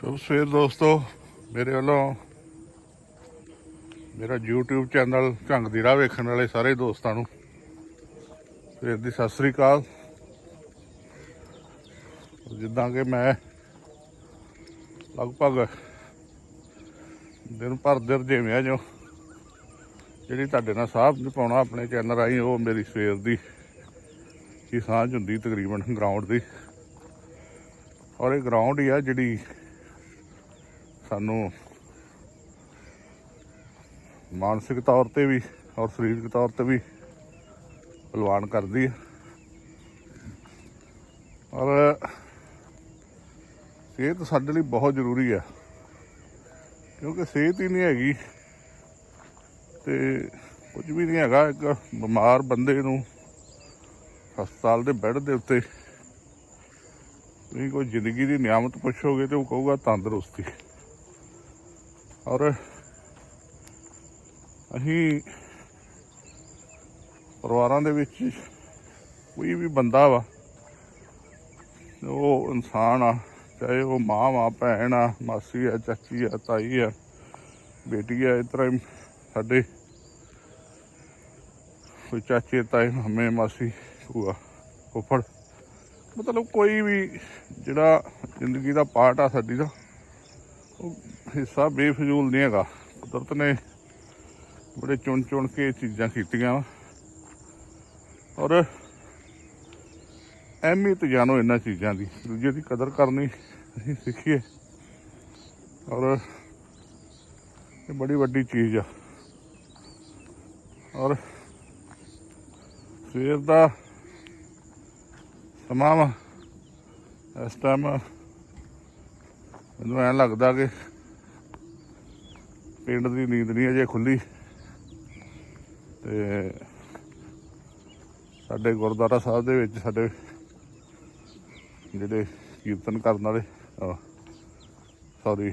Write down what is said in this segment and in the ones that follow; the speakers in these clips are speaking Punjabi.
ਸ਼ੁਭ ਸਵੇਰ ਦੋਸਤੋ, ਮੇਰੇ ਵੱਲੋਂ ਮੇਰਾ YouTube ਚੈਨਲ ਝੰਗ ਦੀ ਰਾਹ ਵੇਖਣ ਵਾਲੇ ਸਾਰੇ ਦੋਸਤਾਂ ਨੂੰ ਸਵੇਰ ਦੀ ਸਤਿ ਸ੍ਰੀ ਅਕਾਲ। ਜਿੱਦਾਂ ਕਿ ਮੈਂ ਲਗਭਗ ਦਿਨ ਭਰ ਦੇ ਜਿਵੇਂ ਜੋ ਜਿਹੜੀ ਤੁਹਾਡੇ ਨਾਲ ਸਾਹਬ ਪਾਉਣਾ ਆਪਣੇ ਚੈਨਲ ਰਾਹੀਂ, ਉਹ ਮੇਰੀ ਸਵੇਰ ਦੀ ਹੀ ਸਾਂਝ ਹੁੰਦੀ ਤਕਰੀਬਨ ਗਰਾਊਂਡ ਦੀ। ਔਰ ਇਹ ਗਰਾਊਂਡ ਹੀ ਆ ਜਿਹੜੀ ਸਾਨੂੰ ਮਾਨਸਿਕ ਤੌਰ ਤੇ ਵੀ ਔਰ ਸਰੀਰਕ ਤੌਰ ਤੇ ਵੀ ਬਲਵਾਨ ਕਰਦੀ ਹੈ। ਔਰ ਸਿਹਤ ਸਾਡੇ ਲਈ ਬਹੁਤ ਜ਼ਰੂਰੀ ਆ ਕਿਉਂਕਿ ਸਿਹਤ ਹੀ ਨਹੀਂ ਹੈਗੀ ਤੇ ਕੁਝ ਵੀ ਨਹੀਂ ਹੈਗਾ। ਇੱਕ ਬਿਮਾਰ ਬੰਦੇ ਨੂੰ ਹਸਪਤਾਲ ਦੇ ਬੈੱਡ ਦੇ ਉੱਤੇ ਤੁਸੀਂ ਕੋਈ ਜ਼ਿੰਦਗੀ ਦੀ ਨਿਆਮਤ ਪੁੱਛੋਗੇ ਤੇ ਉਹ ਕਹੂਗਾ ਤੰਦਰੁਸਤੀ। ਔਰ ਅਸੀਂ ਪਰਿਵਾਰਾਂ ਦੇ ਵਿੱਚ ਕੋਈ ਵੀ ਬੰਦਾ ਵਾ, ਉਹ ਇਨਸਾਨ ਆ, ਚਾਹੇ ਉਹ ਮਾਂ ਵਾ, ਭੈਣ ਆ, ਮਾਸੀ ਆ, ਚਾਚੀ ਆ, ਤਾਈ ਆ, ਬੇਟੀ ਆ, ਇਸ ਤਰ੍ਹਾਂ ਹੀ ਸਾਡੇ ਕੋਈ ਚਾਚੇ, ਤਾਏ ਹਮੇ ਮਾਸੀ, ਭੂਆ, ਫੁੱਫੜ, ਮਤਲਬ ਕੋਈ ਵੀ ਜਿਹੜਾ ਜ਼ਿੰਦਗੀ ਦਾ ਪਾਰਟ ਆ ਸਾਡੀ ਦਾ ਹਿੱਸਾ ਬੇਫਜ਼ੂਲ ਨਹੀਂ ਹੈਗਾ। ਕੁਦਰਤ ਨੇ ਬੜੇ ਚੁਣ ਚੁਣ ਕੇ ਇਹ ਚੀਜ਼ਾਂ ਕੀਤੀਆਂ ਵਾ। ਔਰ ਅਹਿਮੀਅਤ ਜਾਣੋ ਇਹਨਾਂ ਚੀਜ਼ਾਂ ਦੀ। ਦੂਜੇ ਦੀ ਕਦਰ ਕਰਨੀ ਅਸੀਂ ਸਿੱਖੀਏ। ਔਰ ਇਹ ਬੜੀ ਵੱਡੀ ਚੀਜ਼ ਆ। ਔਰ ਸਵੇਰ ਦਾ ਸਮਾਂ ਵਾ। ਇਸ ਟਾਈਮ ਮੈਨੂੰ ਐਂ ਲੱਗਦਾ ਕਿ ਪਿੰਡ ਦੀ ਨੀਂਦ ਨਹੀਂ ਅਜੇ ਖੁੱਲੀ ਤੇ ਸਾਡੇ ਗੁਰਦੁਆਰਾ ਸਾਹਿਬ ਦੇ ਵਿੱਚ ਸਾਡੇ ਜਿਹੜੇ ਕੀਰਤਨ ਕਰਨ ਵਾਲੇ ਸੌਰੀ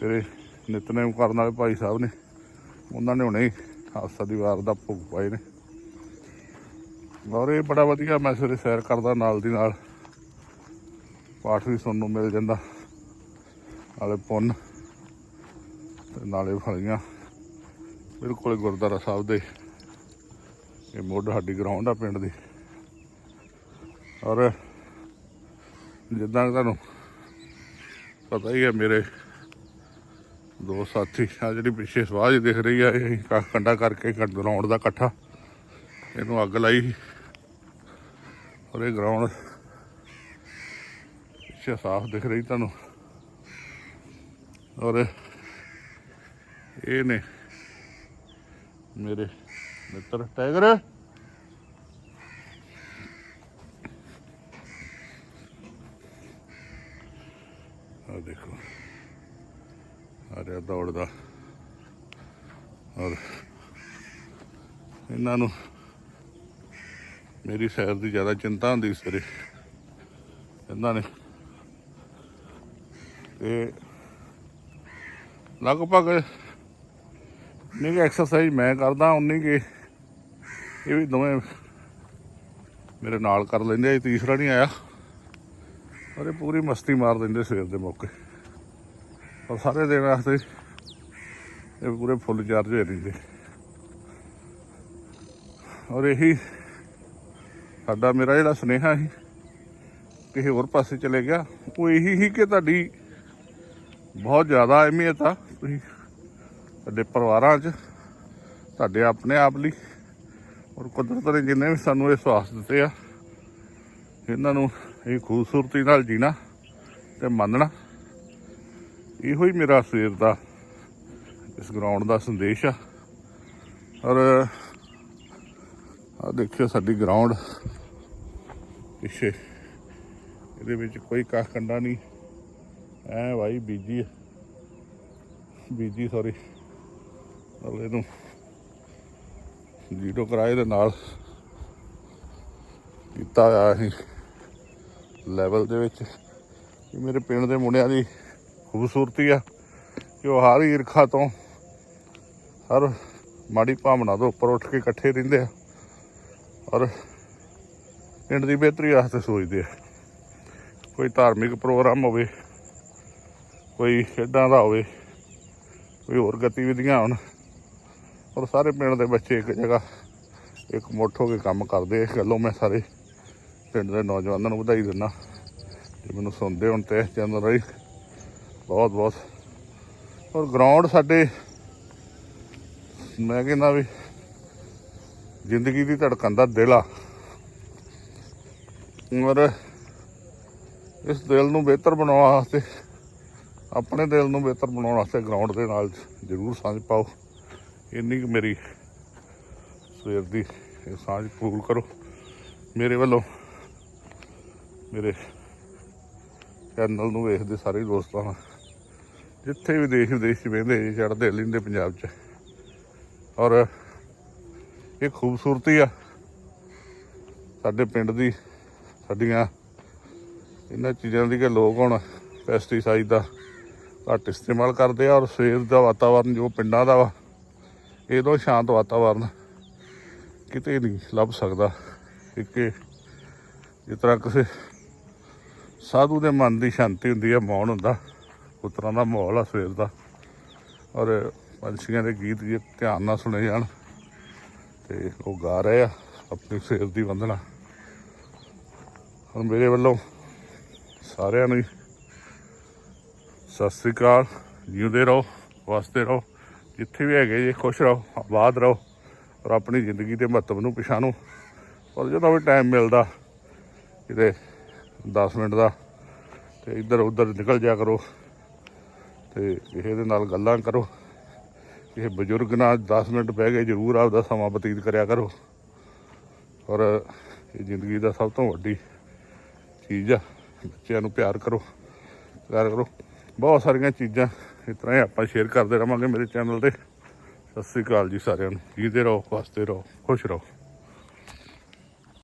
ਜਿਹੜੇ ਨਿਤਨੇਮ ਕਰਨ ਵਾਲੇ ਭਾਈ ਸਾਹਿਬ ਨੇ, ਉਹਨਾਂ ਨੇ ਹੁਣੇ ਹੀ ਹਾਦਸਾ ਦਾ ਭੋਗ ਪਾਏ ਨੇ। ਔਰ ਇਹ ਬੜਾ ਵਧੀਆ ਮੈਂ ਸਵੇਰੇ ਸੈਰ ਕਰਦਾ, ਨਾਲ ਦੀ ਨਾਲ ਪਾਠ ਵੀ ਸੁਣਨ ਨੂੰ ਮਿਲ ਜਾਂਦਾ। ਨਾਲੇ ਪੁੰਨ ਤੇ ਨਾਲੇ ਫਲੀਆਂ। ਬਿਲਕੁਲ ਗੁਰਦੁਆਰਾ ਸਾਹਿਬ ਦੇ। ਇਹ ਮੋਢ ਸਾਡੀ ਗਰਾਊਂਡ ਆ ਪਿੰਡ ਦੀ। ਔਰ ਜਿੱਦਾਂ ਤੁਹਾਨੂੰ ਪਤਾ ਹੀ ਹੈ, ਮੇਰੇ ਦੋ ਸਾਥੀ ਆ ਜਿਹੜੀ ਪਿੱਛੇ ਸਵਾਜ ਦਿਖ ਰਹੀ ਆ, ਇਹ ਕ- ਕੰਡਾ ਕਰਕੇ ਗਰਾਊਂਡ ਦਾ ਇਕੱਠਾ। ਇਹਨੂੰ ਅੱਗ ਲਾਈ ਸੀ। ਔਰ ਇਹ ਗਰਾਊਂਡ ਪਿੱਛੇ ਸਾਫ਼ ਦਿਖ ਰਹੀ ਤੁਹਾਨੂੰ। ਔਰ ਇਹ ਨੇ ਮੇਰੇ ਮਿੱਤਰ ਟਾਈਗਰ। ਆ ਦੇਖੋ, ਆ ਰਿਹਾ ਦੌੜਦਾ ਔਰ ਇਹਨਾਂ ਨੂੰ ਮੇਰੀ ਸੈਰ ਦੀ ਜ਼ਿਆਦਾ ਚਿੰਤਾ ਹੁੰਦੀ ਸਵੇਰੇ। ਇਹਨਾਂ ਨੇ ਤੇ ਲਗਭਗ ਨਹੀਂ ਕਿ ਐਕਸਰਸਾਈਜ਼ ਮੈਂ ਕਰਦਾ ਉਨੀ ਕਿ ਇਹ ਵੀ ਦੋਵੇਂ ਮੇਰੇ ਨਾਲ ਕਰ ਲੈਂਦੇ ਆ ਤੀਸਰਾ ਨਹੀਂ ਆਇਆ। ਔਰ ਇਹ ਪੂਰੀ ਮਸਤੀ ਮਾਰ ਦਿੰਦੇ ਸਵੇਰ ਦੇ ਮੌਕੇ। ਔਰ ਸਾਰੇ ਦਿਨ ਵਾਸਤੇ ਇਹ ਪੂਰੇ ਫੁੱਲ ਚਾਰਜ ਹੋਏ ਰਹਿੰਦੇ। ਔਰ ਇਹੀ ਸਾਡਾ ਮੇਰਾ ਜਿਹੜਾ ਸੁਨੇਹਾ ਸੀ, ਕਿਸੇ ਹੋਰ ਪਾਸੇ ਚਲੇ ਗਿਆ, ਉਹ ਇਹੀ ਹੀ ਕਿ ਤੁਹਾਡੀ ਬਹੁਤ ਜ਼ਿਆਦਾ ਅਹਿਮੀਅਤ ਆ। ਤੁਸੀਂ ਸਾਡੇ ਪਰਿਵਾਰਾਂ 'ਚ ਤੁਹਾਡੇ ਆਪਣੇ ਆਪ ਲਈ, ਔਰ ਕੁਦਰਤ ਨੇ ਜਿੰਨੇ ਵੀ ਸਾਨੂੰ ਇਹ ਸਵਾਸ ਦਿੱਤੇ ਆ, ਇਹਨਾਂ ਨੂੰ ਇਹ ਖੂਬਸੂਰਤੀ ਨਾਲ ਜੀਣਾ ਤੇ ਮੰਨਣਾ, ਇਹੋ ਹੀ ਮੇਰਾ ਸਵੇਰ ਦਾ ਇਸ ਗਰਾਊਂਡ ਦਾ ਸੰਦੇਸ਼ ਆ। ਔਰ ਆ ਦੇਖਿਓ ਸਾਡੀ ਗਰਾਊਂਡ ਪਿੱਛੇ ਇਹਦੇ ਵਿੱਚ ਕੋਈ ਕਾਹ ਕੰਡਾ ਨਹੀਂ। ਐ ਭਾਈ ਬੀਜੀ ਬੀਜੀ ਸੌਰੀ। ਨਾਲ ਇਹਨੂੰ ਜੀਰੋ ਕਿਰਾਏ ਦੇ ਨਾਲ ਕੀਤਾ ਹੋਇਆ ਸੀ। ਲੈਵਲ ਦੇ ਵਿੱਚ। ਇਹ ਮੇਰੇ ਪਿੰਡ ਦੇ ਮੁੰਡਿਆਂ ਦੀ ਖੂਬਸੂਰਤੀ ਆ ਕਿ ਉਹ ਹਰ ਈਰਖਾ ਤੋਂ ਹਰ ਮਾੜੀ ਭਾਵਨਾ ਤੋਂ ਉੱਪਰ ਉੱਠ ਕੇ ਇਕੱਠੇ ਰਹਿੰਦੇ ਆ ਔਰ ਪਿੰਡ ਦੀ ਬਿਹਤਰੀ ਵਾਸਤੇ ਸੋਚਦੇ ਆ। ਕੋਈ ਧਾਰਮਿਕ ਪ੍ਰੋਗਰਾਮ ਹੋਵੇ, ਕੋਈ ਖੇਡਾਂ ਦਾ ਹੋਵੇ ਕੋਈ ਹੋਰ ਗਤੀਵਿਧੀਆਂ ਹੋਣ, ਔਰ ਸਾਰੇ ਪਿੰਡ ਦੇ ਬੱਚੇ ਇੱਕ ਜਗ੍ਹਾ ਇੱਕ ਮੁੱਠ ਹੋ ਕੇ ਕੰਮ ਕਰਦੇ, ਇਸ ਗੱਲੋਂ ਮੈਂ ਸਾਰੇ ਪਿੰਡ ਦੇ ਨੌਜਵਾਨਾਂ ਨੂੰ ਵਧਾਈ ਦਿੰਦਾ। ਜੇ ਮੈਨੂੰ ਸੁਣਦੇ ਹੋਣ ਤੇ ਚੈਨਲ ਰਾਹੀਂ ਬਹੁਤ ਬਹੁਤ। ਔਰ ਗਰਾਊਂਡ ਸਾਡੇ, ਮੈਂ ਕਹਿੰਦਾ ਵੀ ਜ਼ਿੰਦਗੀ ਦੀ ਧੜਕਣ ਦਾ ਦਿਲ ਆ। ਔਰ ਇਸ ਦਿਲ ਨੂੰ ਬਿਹਤਰ ਬਣਾਉਣ ਵਾਸਤੇ ਆਪਣੇ ਦਿਲ ਨੂੰ ਬਿਹਤਰ ਬਣਾਉਣ ਵਾਸਤੇ ਗਰਾਊਂਡ ਦੇ ਨਾਲ ਜ਼ਰੂਰ ਸਾਂਝ ਪਾਓ। ਇੰਨੀ ਕੁ ਮੇਰੀ ਸਵੇਰ ਦੀ ਇਹ ਸਾਂਝ ਕਬੂਲ ਕਰੋ। ਮੇਰੇ ਵੱਲੋਂ ਮੇਰੇ ਚੈਨਲ ਨੂੰ ਵੇਖਦੇ ਸਾਰੇ ਦੋਸਤਾਂ ਨੂੰ ਜਿੱਥੇ ਵੀ ਦੇਸ਼ ਵਿਦੇਸ਼ ਚ ਵੇਂਦੇ ਜੀ ਚੜ੍ਹਦੇ ਲੈਂਦੇ ਪੰਜਾਬ ਚ। ਔਰ ਇਹ ਖੂਬਸੂਰਤੀ ਆ ਸਾਡੇ ਪਿੰਡ ਦੀ, ਸਾਡੀਆਂ ਇਹਨਾਂ ਚੀਜ਼ਾਂ ਦੀ ਕਿ ਲੋਕ ਹੁਣ ਪੈਸਟੀਸਾਈਡ ਦਾ ਘੱਟ ਇਸਤੇਮਾਲ ਕਰਦੇ ਆ ਔਰ ਸਵੇਰ ਦਾ ਵਾਤਾਵਰਨ ਜੋ ਪਿੰਡਾਂ ਦਾ ਵਾ, ਇਹ ਤੋਂ ਸ਼ਾਂਤ ਵਾਤਾਵਰਨ ਕਿਤੇ ਨਹੀਂ ਲੱਭ ਸਕਦਾ। ਇੱਕ ਜਿਸ ਤਰ੍ਹਾਂ ਕਿਸੇ ਸਾਧੂ ਦੇ ਮਨ ਦੀ ਸ਼ਾਂਤੀ ਹੁੰਦੀ ਹੈ ਮੌਨ ਹੁੰਦਾ, ਉਸ ਤਰ੍ਹਾਂ ਦਾ ਮਾਹੌਲ ਆ ਸਵੇਰ ਦਾ। ਔਰ ਪੰਛੀਆਂ ਦੇ ਗੀਤ ਜੇ ਧਿਆਨ ਨਾਲ ਸੁਣੇ ਜਾਣ ਤੇ ਉਹ ਗਾ ਰਹੇ ਆ ਆਪਣੀ ਸਵੇਰ ਦੀ ਵੰਦਨਾ। ਹੁਣ ਮੇਰੇ ਵੱਲੋਂ ਸਾਰਿਆਂ ਨੂੰ ਸਤਿ ਸ੍ਰੀ ਅਕਾਲ। ਜਿਉਂਦੇ ਰਹੋ ਵਸਦੇ ਰਹੋ, ਜਿੱਥੇ ਵੀ ਹੈਗੇ ਜੇ ਖੁਸ਼ ਰਹੋ, ਆਬਾਦ ਰਹੋ ਔਰ ਆਪਣੀ ਜ਼ਿੰਦਗੀ ਦੇ ਮਹੱਤਵ ਨੂੰ ਪਛਾਣੋ। ਔਰ ਜਦੋਂ ਵੀ ਟਾਈਮ ਮਿਲਦਾ, ਕਿਤੇ 10 ਮਿੰਟ ਦਾ ਤੇ ਇੱਧਰ ਉੱਧਰ ਨਿਕਲ ਜਾ ਕਰੋ ਤੇ ਕਿਸੇ ਦੇ ਨਾਲ ਗੱਲਾਂ ਕਰੋ। ਇਹ ਬਜ਼ੁਰਗ ਨਾਲ 10 ਮਿੰਟ ਬਹਿ ਕੇ ਜ਼ਰੂਰ ਆਪਦਾ ਸਮਾਂ ਬਤੀਤ ਕਰਿਆ ਕਰੋ। ਔਰ ਇਹ ਜ਼ਿੰਦਗੀ ਦਾ ਸਭ ਤੋਂ ਵੱਡੀ ਚੀਜ਼ ਆ, ਬੱਚਿਆਂ ਨੂੰ ਪਿਆਰ ਕਰੋ ਪਿਆਰ ਕਰੋ। ਬਹੁਤ ਸਾਰੀਆਂ ਚੀਜ਼ਾਂ ਇਸ ਤਰ੍ਹਾਂ ਹੀ ਆਪਾਂ ਸ਼ੇਅਰ ਕਰਦੇ ਰਵਾਂਗੇ ਮੇਰੇ ਚੈਨਲ ਤੇ। ਸਤਿ ਸ੍ਰੀ ਅਕਾਲ ਜੀ ਸਾਰਿਆਂ ਨੂੰ। ਜੀਦੇ ਰਹੋ ਵਸਦੇ ਰਹੋ, ਖੁਸ਼ ਰਹੋ।